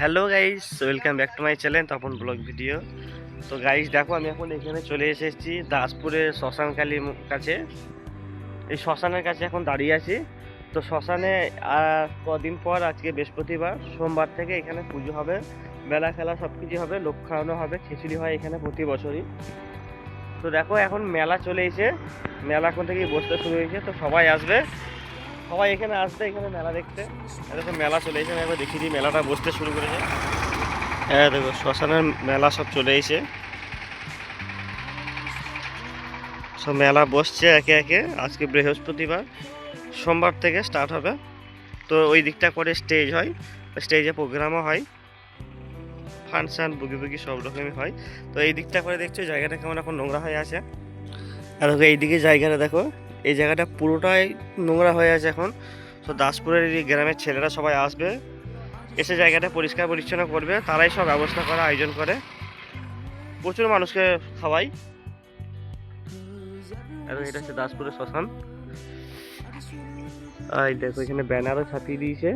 Hello guys, welcome back to my channel Tapan vlog video. তো guys, দেখো, আমি এখন এখানে চলে এসেছি দাসপুরের শ্মশানকালীর মু- কাছে। এই শ্মশানের কাছে এখন দাঁড়িয়ে আছি। তো শ্মশানে কদিন পর, আজকে বৃহস্পতিবার, সোমবার থেকে এখানে পুজো হবে। মেলা খেলা সব কিছু হবে, লোক খাওয়ানো হবে, খিচুড়ি হয় এখানে প্রতি বছরই। তো দেখো, এখন মেলা চলে এসে মেলা এখন থেকেই বসতে শুরু হয়েছে। তো সবাই আসবে। সবাই এখানে আসবে এখানে মেলা দেখতে। এরকম মেলা চলে এসে একবার দেখিয়ে দিই, মেলাটা বসতে শুরু করেছে। হ্যাঁ দেখো, শ্মশানের মেলা সব চলে এসে সব মেলা বসছে একে একে, আজকে বৃহস্পতিবার, সোমবার থেকে স্টার্ট হবে। তো ওই দিকটা করে স্টেজ হয় স্টেজে প্রোগ্রামও হয়। ফাংশন বুগি বুগি সব রকমই হয়। তো এই দিকটা করে দেখছ, জায়গাটা কেমন এখন নোংরা হয়ে আছে। আর দেখো, এইদিকে জায়গাটা দেখো এই জায়গাটা পুরোটাই নোংরা হয়ে আছে এখন। তো দাসপুরের এই গ্রামের ছেলেরা সবাই আসবে, এসে জায়গাটা পরিষ্কার পরিচ্ছন্ন করবে, তারাই সব ব্যবস্থা করা আয়োজন করে। প্রচুর মানুষকে খাওয়াই। আর এটা হচ্ছে দাসপুরের শ্মশান। এই দেখো, এখানে ব্যানারও ছাপিয়ে দিয়েছে।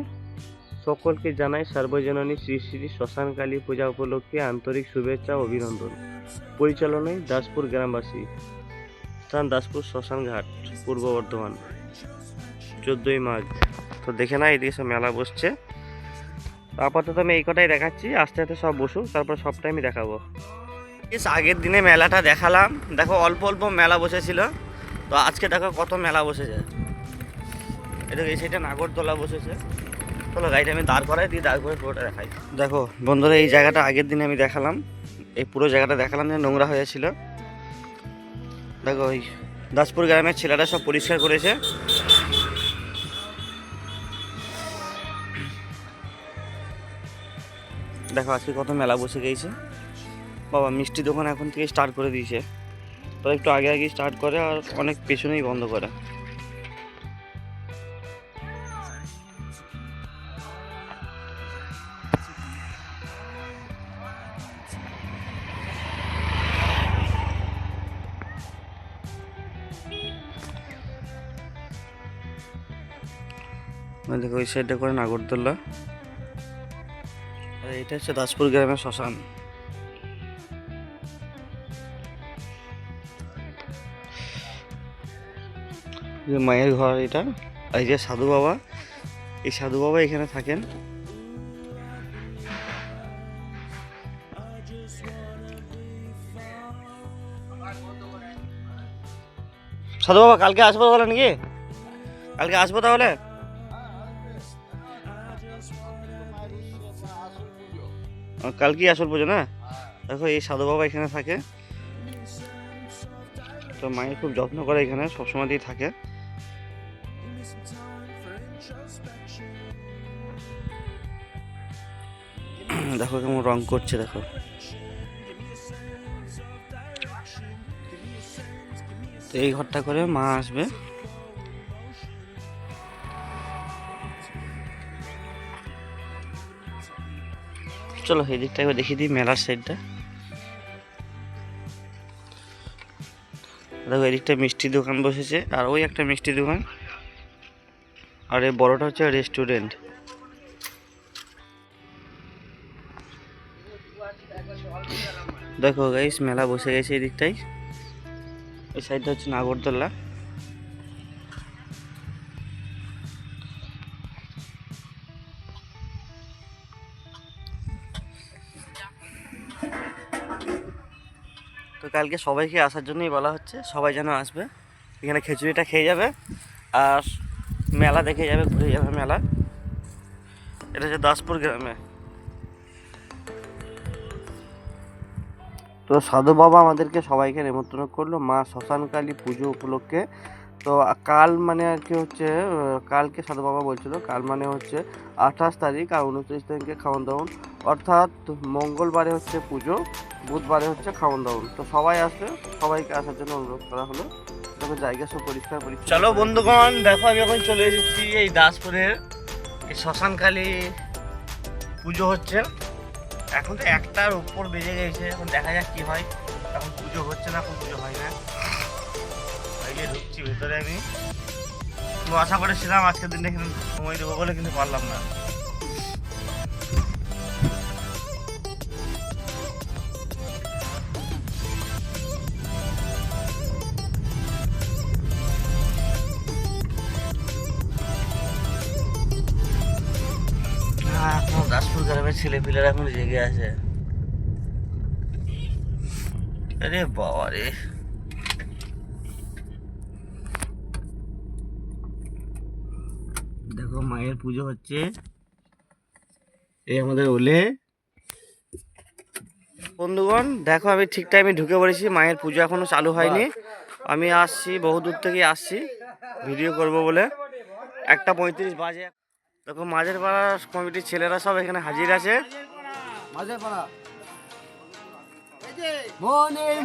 সকলকে জানাই সর্বজননী শ্রী শ্রী শ্মশানকালী পূজা উপলক্ষে আন্তরিক শুভেচ্ছা অভিনন্দন। পরিচালনায় দাসপুর গ্রামবাসী। স্থান দাসপুর শ্মশান ঘাট পূর্ব বর্ধমান। চোদ্দোই মার্চ তো দেখে না এদিকে সব মেলা বসছে। আপাতত আমি এই কটাই দেখাচ্ছি। আস্তে আস্তে সব বসুক, তারপর সবটাই আমি দেখাবো। আগের দিনে মেলাটা দেখালাম। দেখো, অল্প অল্প মেলা বসেছিল। তো আজকে দেখো কত মেলা বসেছে। এটা এই সাইডে নাগরদোলা বসেছে। চলো, গাড়িটা আমি দাঁড় করাই, দিয়ে দাঁড় করে পুরোটা দেখাই। দেখো, বন্ধুরা, এই জায়গাটা আগের দিনে আমি দেখালাম। এই পুরো জায়গাটা দেখালাম যে নোংরা হয়েছিল। দেখো, ওই দাসপুর গ্রামের ছেলেরা সব পরিষ্কার করেছে। দেখো, আজকে কত মেলা বসে গিয়েছে বাবা, মিষ্টি দোকান এখন থেকে স্টার্ট করে দিয়েছে। তো একটু আগে আগে স্টার্ট করে আর অনেক পেছনেই বন্ধ করে। দেখো, ওই সাইডটা করে নাগরদোল্লা আর এটা হচ্ছে দাসপুর গ্রামের শ্মশান। মায়ের ঘর এটা এই যে সাধু বাবা, এই সাধু বাবা এখানে থাকেন। সাধু বাবা, কালকে আসব তাহলে নাকি? কালকে আসব তাহলে? কালকেই আসল পুজো, না? দেখো, এই সাধু বাবা এখানে থাকে। তো মায়ের খুব যত্ন করে এখানে সবসময় দিয়ে থাকে। দেখো কেমন রং করছে, দেখো। তো এই ঘরটা করে মা আসবে। চলো এই দিকটা একবার দেখিয়ে দিই, মেলার সাইডটা দেখো, এদিকটা মিষ্টি দোকান বসেছে, আর ওই একটা মিষ্টি দোকান। আর এই বড়টা হচ্ছে রেস্টুরেন্ট দেখো গাইস মেলা বসে গেছে এই দিকটাই এই সাইডটা হচ্ছে নাগরদোল্লা কালকে সবাইকে আসার জন্যই বলা হচ্ছে, সবাই যেন আসবে। এখানে খিচুড়িটা খেয়ে যাবে আর মেলা দেখে যাবে, ঘুরে যাবে মেলা। এটা হচ্ছে দাসপুর গ্রামে। তো সাধু বাবা আমাদেরকে সবাইকে নিমন্ত্রণ করল, মা শ্মশানকালী পুজো উপলক্ষে। তো কাল মানে আর কি হচ্ছে কালকে সাধু বাবা বলছিল, কাল মানে হচ্ছে আঠাশ তারিখ আর উনত্রিশ তারিখে খাওয়ান দাওয়ান অর্থাৎ মঙ্গলবারে হচ্ছে পুজো, বুধবারে হচ্ছে খাওয়ান দাওয়ান। তো সবাই আসবে সবাইকে আসার জন্য অনুরোধ করা হলো। তবে জায়গা সব পরিষ্কার, পরিচ্ছন্ন। চলো বন্ধুগণ, দেখো আমি এখন চলে এসেছি এই দাসপুরের এই শ্মশানকালী পুজো হচ্ছে। এখন তো একটার উপর বেজে গেছে, এখন দেখা যাক কি হয়। এখন পুজো হচ্ছে না, এখন পুজো হয় না। যে ঢুকছি, ভেতরে আমি। আশা করেছিলাম আজকের দিনটা কিন্তু সময় দেবো বলে কিন্তু পারলাম না। গ্রামের ছেলে পিলেরা এখন জেগে আছে। আরে বাবা রে। দেখো মায়ের পুজো হচ্ছে। এই আমাদের ওলে। বন্ধুগণ, দেখো আমি ঠিক টাইমে ঢুকে পড়েছি, মায়ের পুজো এখনও চালু হয়নি। আমি আসছি বহু দূর থেকে আসছি। ভিডিও করব বলে। একটা পঁয়ত্রিশ বাজে। দেখো মাঝের পাড়া কমিটির ছেলেরা সব এখানে হাজির আছে। মাঝে পাড়া।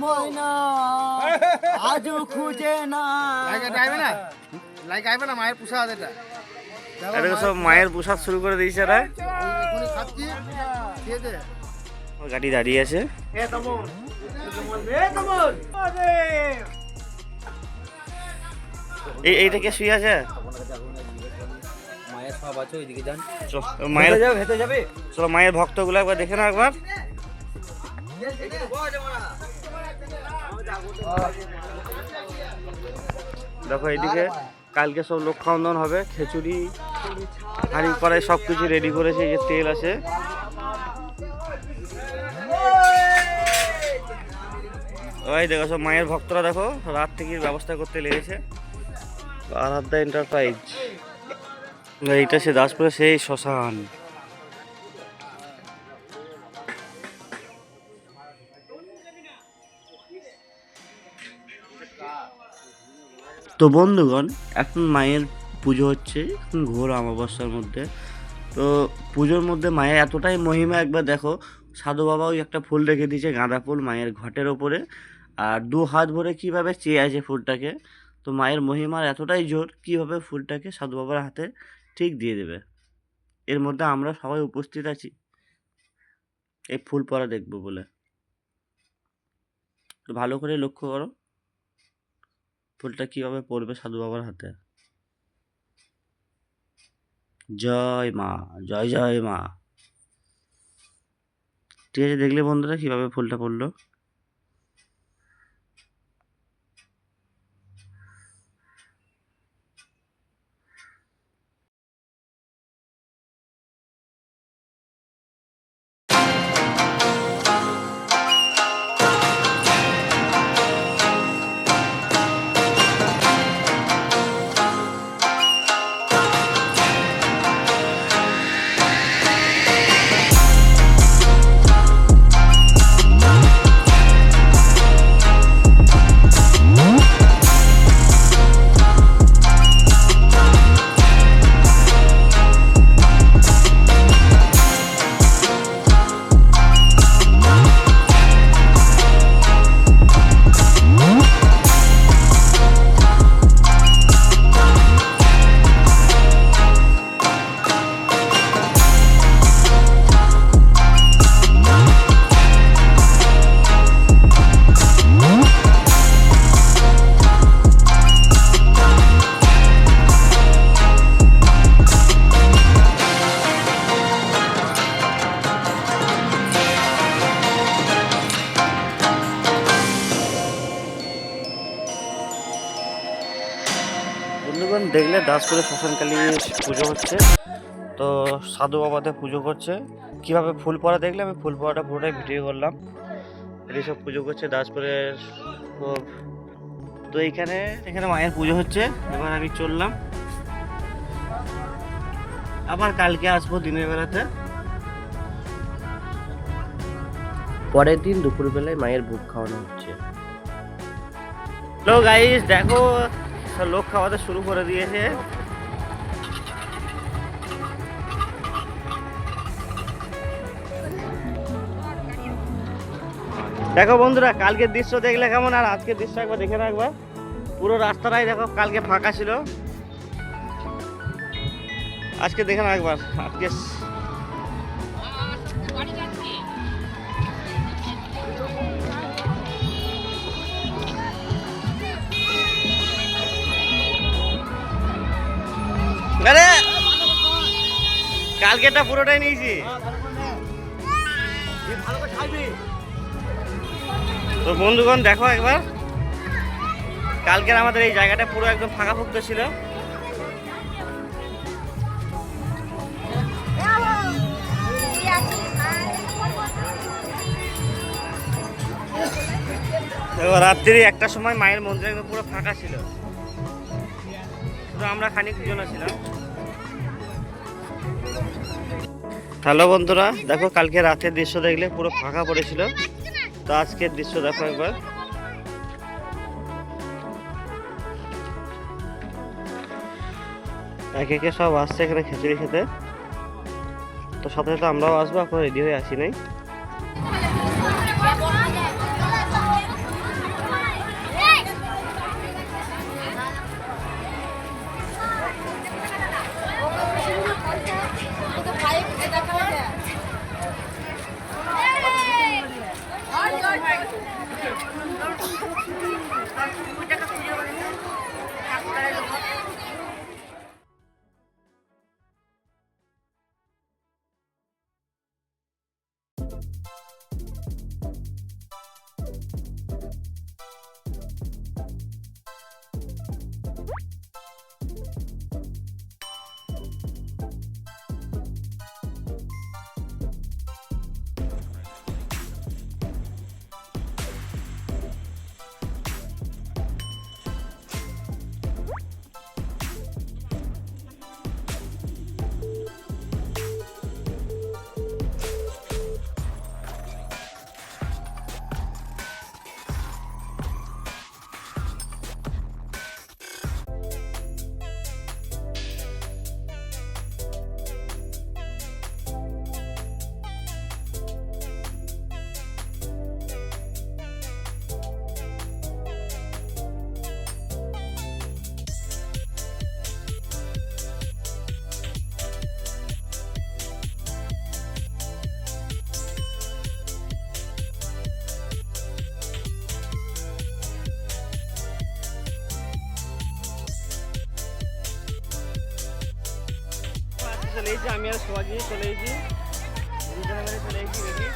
ময়না আজও খুঁজে না। লাইক না? লাইক আইবে না? মায়ের প্রসাদ এটা। এদিকে সব মায়ের প্রসাদ শুরু করে দিয়েছে এরা। গাড়ি দাঁড়িয়ে আছে। এই এইটা কে শুয়ে আছে? মায়ের সব আছে ওইদিকে যান। মায়ের যাবে ভেতরে যাবে। চলো মায়ের ভক্তগুলো একবার দেখে না একবার। দেখো এইদিকে কালকে সব লোক খাওয়ান হবে খিচুড়ি হাঁড়ি কড়াই সব কিছু রেডি করেছে এই যে তেল আছে। ওই দেখো সব মায়ের ভক্তরা দেখো রাত থেকে ব্যবস্থা করতে লেগেছে। আর আরাধ্যা এন্টারপ্রাইজ এইটা সে দাসপুরে সেই শ্মশান। তো বন্ধুগণ, এখন মায়ের পুজো হচ্ছে ঘোর অমাবস্যার মধ্যে। তো পুজোর মধ্যে মায়ের এতটাই মহিমা, একবার দেখো, সাধু বাবা ওই একটা ফুল রেখে দিয়েছে, গাঁদা ফুল মায়ের ঘটের ওপরে। আর দু হাত ভরে কীভাবে চেয়ে আছে ফুলটাকে? তো মায়ের মহিমার এতটাই জোর, কীভাবে ফুলটাকে সাধু বাবার হাতে ঠিক দিয়ে দেবে। এর মধ্যে আমরা সবাই উপস্থিত আছি। এই ফুল পরা দেখব বলে। তো ভালো করে লক্ষ্য করো। ফুলটা কীভাবে পড়বে সাধু বাবার হাতে। জয় মা, জয় জয় মা। ঠিক আছে, দেখলে বন্ধুরা কীভাবে ফুলটা পড়ল? দাসপুরে শ্মশানকালী পুজো হচ্ছে। তো সাধু বাবাতে পুজো করছে। কীভাবে ফুল পড়া দেখলে আমি ফুল পড়াটা পুরোটাই ভিডিও করলাম। এটি সব পুজো করছে দাসপুরে তো এইখানে এখানে মায়ের পুজো হচ্ছে। এবার আমি চললাম। আবার কালকে আসব দিনের বেলাতে। পরের দিন দুপুরবেলায় মায়ের ভোগ খাওয়ানো হচ্ছে। হ্যালো গাইস দেখো সব লোক খাওয়াতে শুরু করে দিয়েছে। দেখো বন্ধুরা, কালকের দৃশ্য দেখলে কেমন? আর আজকের দৃশ্য একবার দেখে রাখবা পুরো রাস্তাটাই দেখো, কালকে ফাঁকা ছিল। আজকে দেখে না একবার, আজকে কালকেটা পুরোটাই নিয়েছি। তো বন্ধুগণ দেখো একবার। কালকের আমাদের এই জায়গাটা পুরো একদম ফাঁকা ফুক্ত ছিল রাত্রি একটা সময় মায়ের মন্দির একদম পুরো ফাঁকা ছিল। আমরা খানিক জন ছিলাম। হ্যালো বন্ধুরা, দেখো কালকে রাতের দৃশ্য দেখলে পুরো ফাঁকা পড়েছিল। তো আজকের দৃশ্য দেখো একবার। একে একে সব আসছে এখানে খিচুড়ি খেতে। তো সাথে সাথে আমরাও আসব, এখন রেডি হয়ে আসি নাই চলে এসেছি, আমি আর সোয়াজি চলে এসেছি। দুজনে মিলে চলে এসেছি রেডি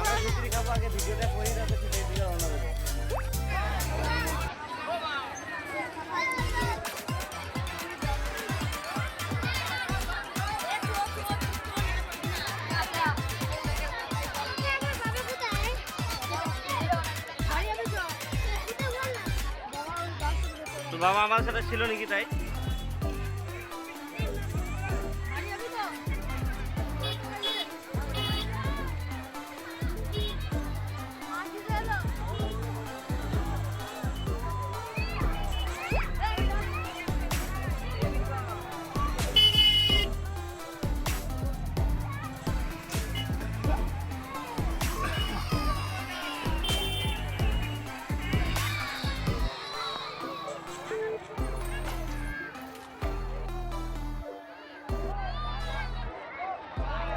আমরা খিচুড়ি খাব, আগে বাবা আমার সাথে ছিল নাকি তাই?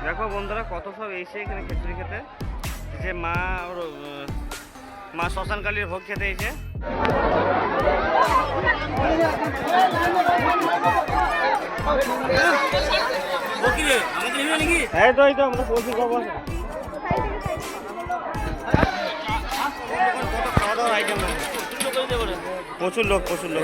দেখো বন্ধুরা কত সব এসে এখানে খিচুড়ি খেতে। যে মা মা শ্মশান কালীর ভোগ খেতে এসে। এই তো এই তো আমরা পৌঁছে যাব প্রচুর লোক প্রচুর লোক।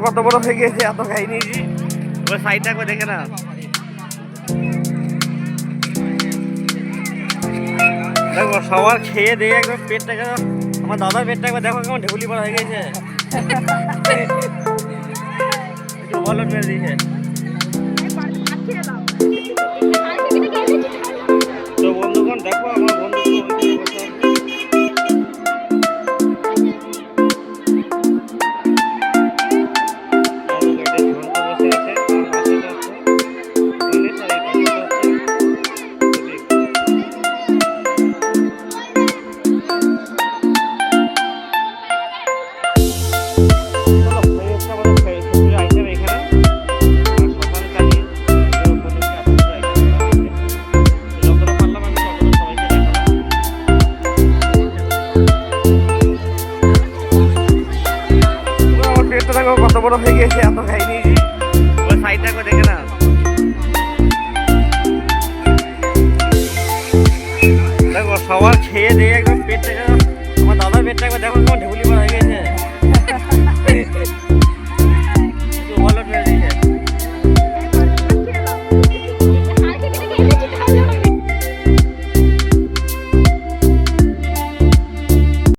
কত বড় হয়ে গেছে এত খাইনি ওই সাইডটা করে দেখে না দেখো সবার খেয়ে দিয়ে একদম পেটটা কেন আমার দাদার পেটটা একবার দেখো কেমন ঢেকুলি পড়া হয়ে গেছে বলন দিয়েছে